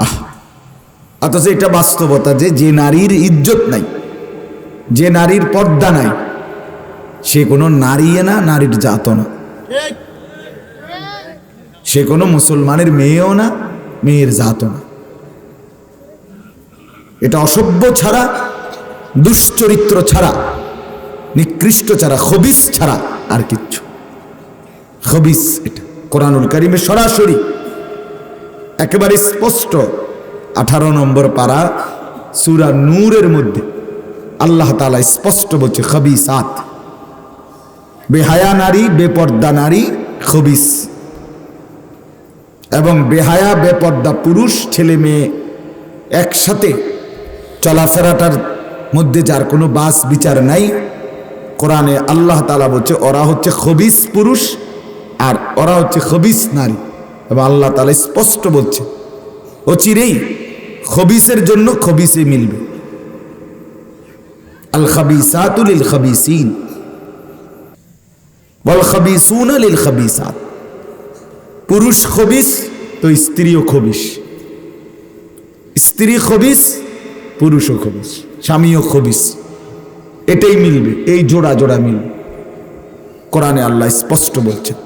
আহ। অথচ এটা বাস্তবতা যে যে নারীর ইজ্জত নাই, যে নারীর পর্দা নাই, সে কোনো নারীও না, নারীর জাতও না। সে কোনো মুসলমানের মেয়েও না, মেয়ের জাতও না। এটা অসভ্য ছাড়া, দুশ্চরিত্র ছাড়া, নিকৃষ্ট ছাড়া, খবিস ছাড়া আর কিচ্ছু। খবিস এটা। কোরআনুল কারিমে সরাসরি একেবারে স্পষ্ট। আঠারো নম্বর পারা সুরা নূরের মধ্যে আল্লাহ তালা স্পষ্ট বলছে, খবিসাত। বেহায়া নারী, বেপর্দা নারী, খবিস। এবং বেহায়া, বেপর্দা পুরুষ, ছেলে মেয়ে একসাথে চলাফেরাটার মধ্যে যার কোনো বাস বিচার নাই। কোরআনে আল্লাহ তালা বলছে, ওরা হচ্ছে খবিস পুরুষ আর ওরা হচ্ছে খবিস নারী। এবং আল্লাহ তালা স্পষ্ট বলছে অচিরেই খবিসের জন্য খবিসে মিলবে। আল খাবিসাতুল খাবিসিন বল খাবিসুন লিল খাবিসাত। পুরুষ খবিস তো স্ত্রীও খবিস। স্ত্রী খবিস, পুরুষও খবিস, স্বামীও খবিস। এটাই মিলবে, এই জোড়া জোড়া মিলবে কোরআনে আল্লাহ স্পষ্ট বলছেন